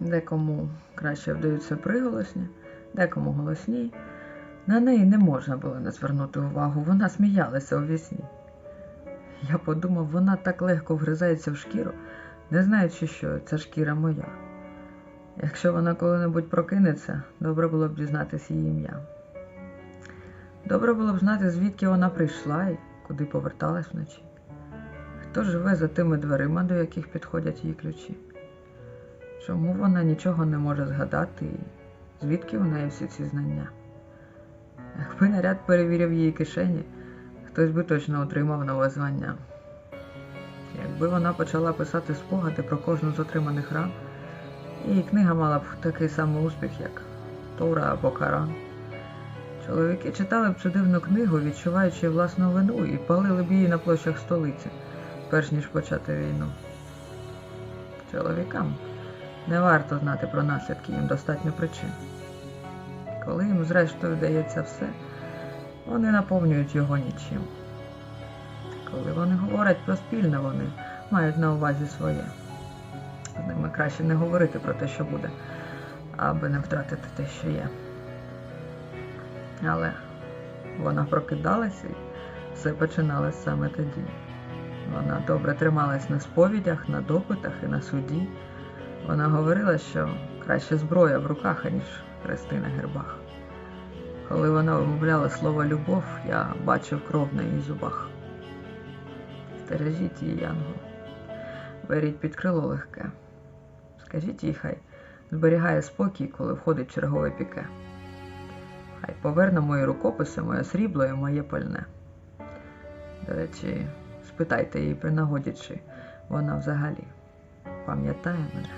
Декому краще вдаються приголосні, декому голосні. На неї не можна було не звернути увагу, вона сміялася у вісні. Я подумав, вона так легко вгризається в шкіру, не знаючи, що ця шкіра моя. Якщо вона коли-небудь прокинеться, добре було б дізнатися її ім'я. Добре було б знати, звідки вона прийшла і куди поверталась вночі. Хто живе за тими дверима, до яких підходять її ключі? Чому вона нічого не може згадати і звідки у неї всі ці знання? Якби наряд перевірив її кишені, хтось би точно отримав нове звання. Якби вона почала писати спогади про кожну з отриманих ран, її книга мала б такий самий успіх, як Тора або Коран. Чоловіки читали б цю дивну книгу, відчуваючи власну вину, і палили б її на площах столиці, перш ніж почати війну. Чоловікам не варто знати про наслідки, їм достатньо причин. Коли їм, зрештою, вдається все, вони наповнюють його нічим. Коли вони говорять про спільне, вони мають на увазі своє. З ними краще не говорити про те, що буде, аби не втратити те, що є. Але вона прокидалася і все починалось саме тоді. Вона добре трималась на сповідях, на допитах і на суді. Вона говорила, що краще зброя в руках, аніж хрести на гербах. Коли вона вимовляла слово любов, я бачив кров на її зубах. Стережіть її, Янгол. Беріть під крило легке. Скажіть їй, хай зберігає спокій, коли входить чергове піке. Хай поверне мої рукописи, моє срібло і моє пальне. До речі, спитайте її при нагоді, чи вона взагалі пам'ятає мене.